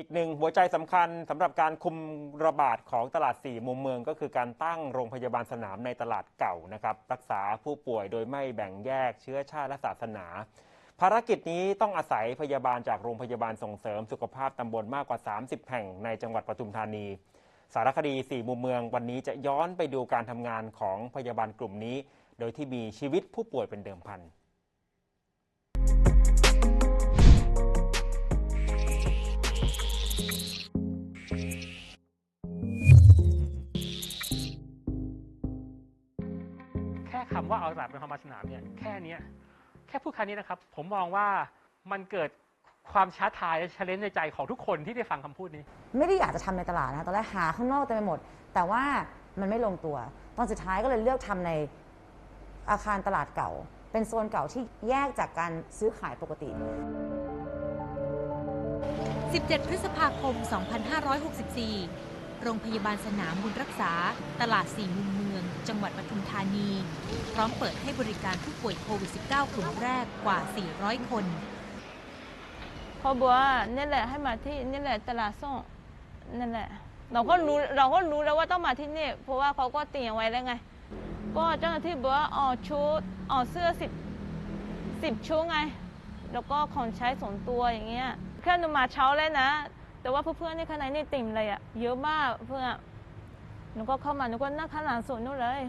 อีกหนึ่งหัวใจสำคัญสำหรับการคุมระบาดของตลาดสี่มุมเมือง ก็คือการตั้งโรงพยาบาลสนามในตลาดเก่านะครับ รักษาผู้ป่วยโดยไม่แบ่งแยกเชื้อชาติและศาสนา ภารกิจนี้ต้องอาศัยพยาบาลจากโรงพยาบาลส่งเสริมสุขภาพตำบลมากกว่า 30 แห่งในจังหวัดปทุมธานี สารคดีสี่มุมเมือง วันนี้จะย้อนไปดูการทำงานของพยาบาลกลุ่มนี้ โดยที่มีชีวิตผู้ป่วยเป็นเดิมพัน ค่คำว่าเอาตลาดเป็นความสนามเนี่ยแค่เนี้ยแค่พูดแค่นี้นะครับ ผมมองว่ามันเกิดความช้าทายและชาเลนจ์ในใจของทุกคนที่ได้ฟังคำพูดนี้ ไม่ได้อยากจะทำในตลาดนะตอนแรกหาข้างนอกเต็มไปหมด แต่ว่ามันไม่ลงตัว ตอนสุดท้ายก็เลยเลือกทำในอาคารตลาดเก่า เป็นโซนเก่าที่แยกจากการซื้อขายปกติ 17 พฤษภาคม 2564 โรงพยาบาลสนามบุญรักษา ตลาดสี่มุมเมือง จังหวัดปทุมธานี พร้อมเปิดให้บริการผู้ป่วยโควิด -19 กลุ่มแรกกว่า 400 คนเขาบอกว่านี่แหละให้มาที่นี่แหละตลาดส่งนั่นแหละ เราก็รู้เราก็รู้แล้วว่าต้องมาที่นี่ เพราะว่าเขาก็เตรียมไว้แล้วไง ก็เจ้าหน้าที่บอกว่าออกชุดออกเสื้อสิบสิบชุดไง แล้วก็ของใช้ส่วนตัวอย่างเงี้ยแค่หนูมาเช้าเลยนะ แต่ว่าเพื่อนๆนี่ข้างในนี่ติ่มเลยอะเยอะมากเพื่อนหนูก็เข้ามาหนูก็นั่งข้างหลังสุดนู่นเลย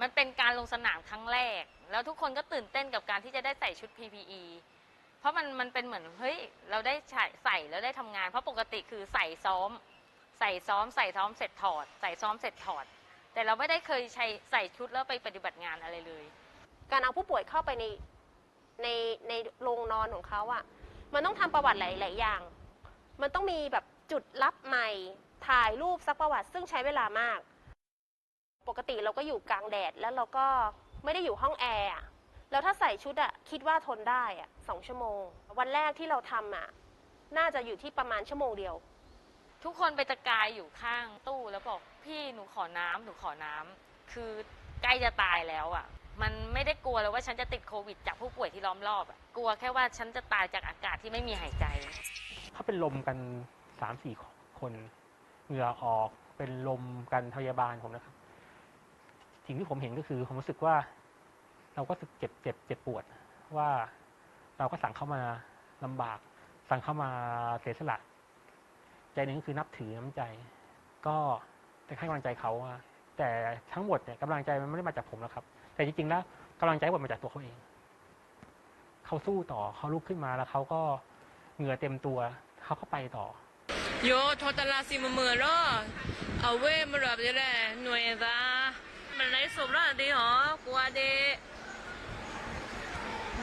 มันเป็นการลงสนามครั้งแรก แล้วทุกคนก็ตื่นเต้นกับการที่จะได้ใส่ชุด PPE เพราะมันมันเป็นเหมือนเฮ้ยเราได้ใส่ใส่แล้วได้ทำงาน เพราะปกติคือใส่ซ้อม ใส่ซ้อม ใส่ซ้อมเสร็จถอด ใส่ซ้อมเสร็จถอด แต่เราไม่ได้เคยใช้ใส่ชุดแล้วไปปฏิบัติงานอะไรเลย การเอาผู้ป่วยเข้าไปในในในโรงนอนของเขาอะ่ะ มันต้องทำประวัติหลาย ๆ อย่าง มันต้องมีแบบจุดรับใหม่ ถ่ายรูปซักประวัติ ซึ่งใช้เวลามาก ปกติเราก็อยู่กลางแดดแล้วเราก็ไม่ได้อยู่ห้องแอร์แล้วถ้าใส่ชุดอะคิดว่าทนได้อะสองชั่วโมง วันแรกที่เราทำอะน่าจะอยู่ที่ประมาณชั่วโมงเดียว ทุกคนไปตะกายอยู่ข้างตู้แล้วบอกพี่หนูขอน้ำหนูขอน้ำคือใกล้จะตายแล้วอะ่ะ มันไม่ได้กลัวเลยว่าฉันจะติดโควิดจากผู้ป่วยที่ล้อมรอบอะกลัวแค่ว่าฉันจะตายจากอากาศที่ไม่มีหายใจ เขาเป็นลมกันสามสี่คนเหงื่อออกเป็นลมกันพยาบาลผมนะครับ สิ่งที่ผมเห็นก็คือผมรู้สึกว่า เราก็รู้สึกเจ็บเจ็บเจ็บปวด ว่าเราก็สั่งเข้ามาลำบาก สั่งเข้ามาเสียสละ ใจหนึ่งก็คือนับถือน้ำใจ ก็จะให้กำลังใจเขาอะ แต่ทั้งหมดเนี่ยกำลังใจมันไม่ได้มาจากผมนะครับ แต่จริงๆแล้วกำลังใจทั้งหมดมาจากตัวเขาเอง เขาสู้ต่อเขาลุกขึ้นมาแล้วเขาก็เหงื่อเต็มตัวเขาก็ไปต่อ Jo, totala si mờ mờ đó. Ở quê mà rập thế này, nuôi ra. Mình lấy sụp đó đi hả? Qua đi.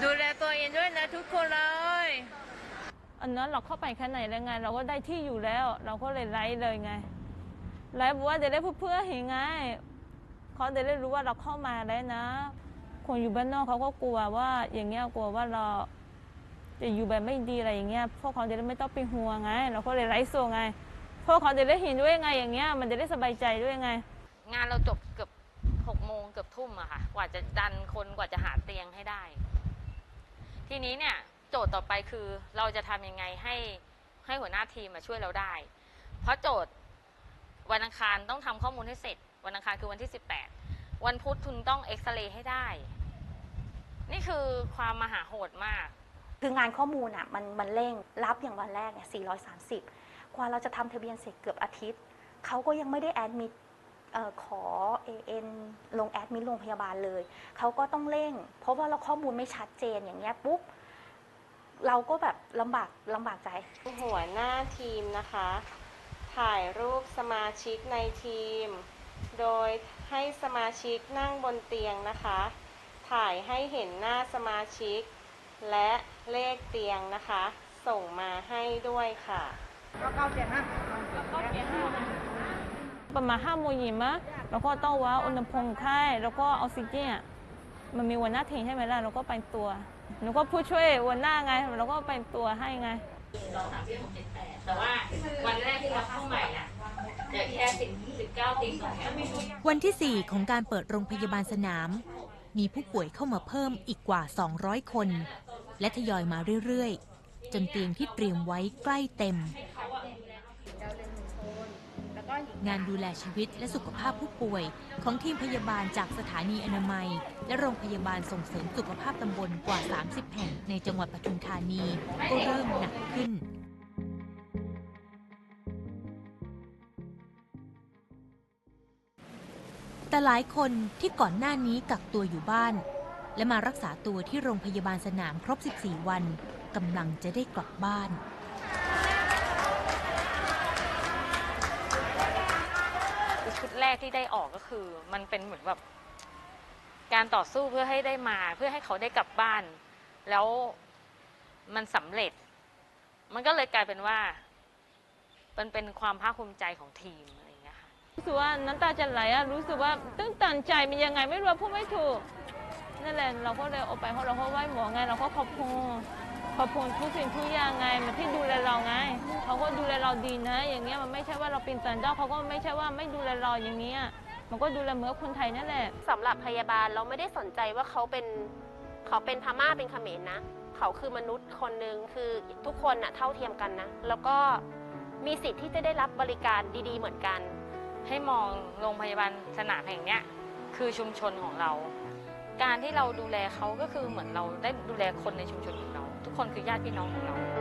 ดูแลตัวเองด้วยนะทุกคนเลยอันนั้นเราเข้าไปข้างในแล้วไง เราก็ได้ที่อยู่แล้ว เราก็เลยไลฟ์เลยไง ไลฟ์บอกว่าเดี๋ยวได้เพื่อเห็นไงเขาจะได้รู้ว่าเราเข้ามาแล้วนะ คนอยู่บ้านนอกเขาก็กลัวว่า อย่างเงี้ยกลัวว่าเราจะอยู่แบบไม่ดีอะไรอย่างเงี้ยพวกเขาจะได้ไม่ต้องเป็นห่วงไง เราก็เลยไลฟ์โซไงพวกเขาจะได้เห็นด้วยไงอย่างเงี้ยมันจะได้สบายใจด้วยไง งานเราจบเกือบหกโมงเกือบทุ่มอะค่ะ กว่าจะดันคนกว่าจะหาเตียงให้ได้ ทีนี้เนี่ยโจทย์ต่อไปคือเราจะทำยังไงให้ให้หัวหน้าทีมมาช่วยเราได้ เพราะโจทย์ วันอังคารต้องทำข้อมูลให้เสร็จ วันอังคารคือวันที่ 18 วันพุธคุณต้องเอ็กซเรย์ให้ได้ นี่คือความมหาโหดมาก คืองานข้อมูลอะมันมันเร่งรับอย่างวันแรกเนี่ย430 กว่าเราจะทำทะเบียนเสร็จเกือบอาทิตย์เขาก็ยังไม่ได้แอดมิดเอ่อขอ AN ลงแอดมิดโรงพยาบาลเลย เขาก็ต้องเร่ง เพราะว่าเราข้อมูลไม่ชัดเจนอย่างเงี้ยปุ๊บเราก็แบบลำบากลำบากใจ หัวหน้าทีมนะคะ ถ่ายรูปสมาชิกในทีม โดยให้สมาชิกนั่งบนเตียงนะคะ ถ่ายให้เห็นหน้าสมาชิก และเลขเตียงนะคะ ส่งมาให้ด้วยค่ะประมาณห้าโมงเย็นมะแล้วก็ต้องวัดอุณหภูมิไข้แล้วก็ออกซิเจนอะมันมีวันหน้าทิ้งใช่ไหมล่ะเราก็ไปตัวหนูก็ผู้ช่วยวันหน้าไงเราก็ไปตัวให้ไง แต่ว่าวันแรกที่เราเข้าใหม่อะเดี๋ยวแค่สิบสิบเก้าติ่งตรงเนี้ยวันที่ 4 ของการเปิดโรงพยาบาลสนาม มีผู้ป่วยเข้ามาเพิ่มอีกกว่า 200 คน และทยอยมาเรื่อย ๆ จนเตียงที่เตรียมไว้ใกล้เต็ม งานดูแลชีวิตและสุขภาพผู้ป่วย ของทีมพยาบาลจากสถานีอนามัย และโรงพยาบาลส่งเสริมสุขภาพตำบลกว่า 30 แห่งในจังหวัดปทุมธานีก็เริ่มหนักขึ้นแต่หลายคนที่ก่อนหน้านี้กักตัวอยู่บ้าน และมารักษาตัวที่โรงพยาบาลสนามครบ 14 วันกำลังจะได้กลับบ้าน แรกที่ได้ออกก็คือ มันเป็นเหมือนแบบการต่อสู้เพื่อให้ได้มาเพื่อให้เขาได้กลับบ้าน แล้วมันสำเร็จ มันก็เลยกลายเป็นว่า มันเป็นความภาคภูมิใจของทีมอะไรอย่างเงี้ยค่ะรู้สึกว่าน้ำตาจะไหลอะรู้สึกว่าตื้นตันใจมันยังไงไม่รู้พูดไม่ถูกนั่นแหละเราก็เลยเอาไปเพราะเราก็ไหว้หมอไงเราก็ขอบคุณ ขอบคุณทุกสิ่งทุกอย่างไงมันที่ดูแลเราไงเขาก็ดูแลเราดีนะ อย่างเงี้ยมันไม่ใช่ว่าเราเป็นสันเจ้าเขาก็ไม่ใช่ว่าไม่ดูแลเราอย่างเงี้ยมันก็ดูแลเหมือนคนไทยนั่นแหละสำหรับพยาบาลเราไม่ได้สนใจว่าเขาเป็นเขาเป็นพม่าเป็นเขมรนะ เขาคือมนุษย์คนหนึ่งคือทุกคนน่ะเท่าเทียมกันนะ แล้วก็มีสิทธิ์ที่จะได้รับบริการดีๆ เหมือนกัน ให้มองโรงพยาบาลสนามแห่งเนี้ยคือชุมชนของเรา การที่เราดูแลเขาก็คือเหมือนเราได้ดูแลคนในชุมชนของเราทุก คนคือญาติพี่น้องของเรา